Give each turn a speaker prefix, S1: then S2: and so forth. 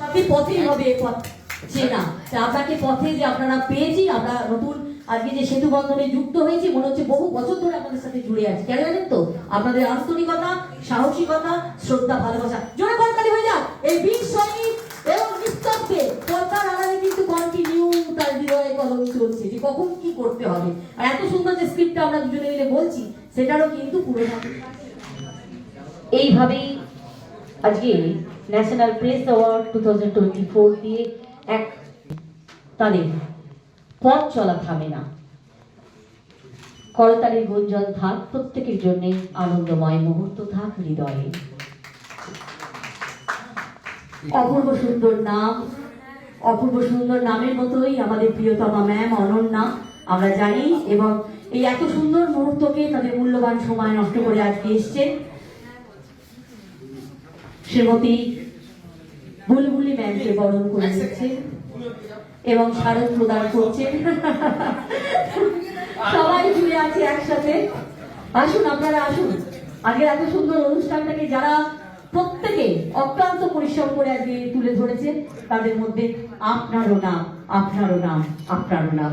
S1: সাথে পথেই হবে এ পথ। চেনা তা আপনাকে পথে যে আপনারা পেয়েছি, আমরা নতুন আজকে যে সেতু বন্ধনে যুক্ত হয়েছি, মনে হচ্ছে বহু বছর ধরে আপনাদের সাথে জুড়ে আছি। কেন জানেন তো? আপনাদের আন্তরিকতা, সাহসিকতা, শ্রদ্ধা, ভালোবাসা, জোরে করতালি হয়ে যাক। এই বীর সৈনিক এবং নিস্তব্ধে পর্দার আড়ালে কিন্তু কন্টিনিউ তার হৃদয়ে কলম চলছে যে কখন কি করতে হবে। আর এত সুন্দর যে স্ক্রিপ্টটা আমরা দুজনে মিলে বলছি, সেটারও কিন্তু পুরো
S2: এইভাবেই আজকে national press award two thousand দিয়ে এক তাদের পথ চলা থামে না। করতালির গুঞ্জন থাক, প্রত্যেকের জন্য আনন্দময় মুহূর্ত থাক হৃদয়ে।
S1: অপূর্ব সুন্দর নাম, অপূর্ব সুন্দর নামের মতোই আমাদের প্রিয়তমা ম্যাম অনন্যা, আমরা জানি, এবং এই এত সুন্দর মুহূর্তকে তাদের মূল্যবান সময় নষ্ট করে আজকে এসছে শ্রীমতী বুলবুলি ম্যামকে বরণ করে দিচ্ছে এবং স্মারক প্রদান করছে। সবাই জুড়ে আছে একসাথে। আসুন আপনারা আসুন। আজকের এত সুন্দর অনুষ্ঠানটাকে যারা প্রত্যেকে অক্লান্ত পরিশ্রম করে আজকে তুলে ধরেছে তাদের মধ্যে আপনারও নাম আপনারও নাম আপনারও নাম।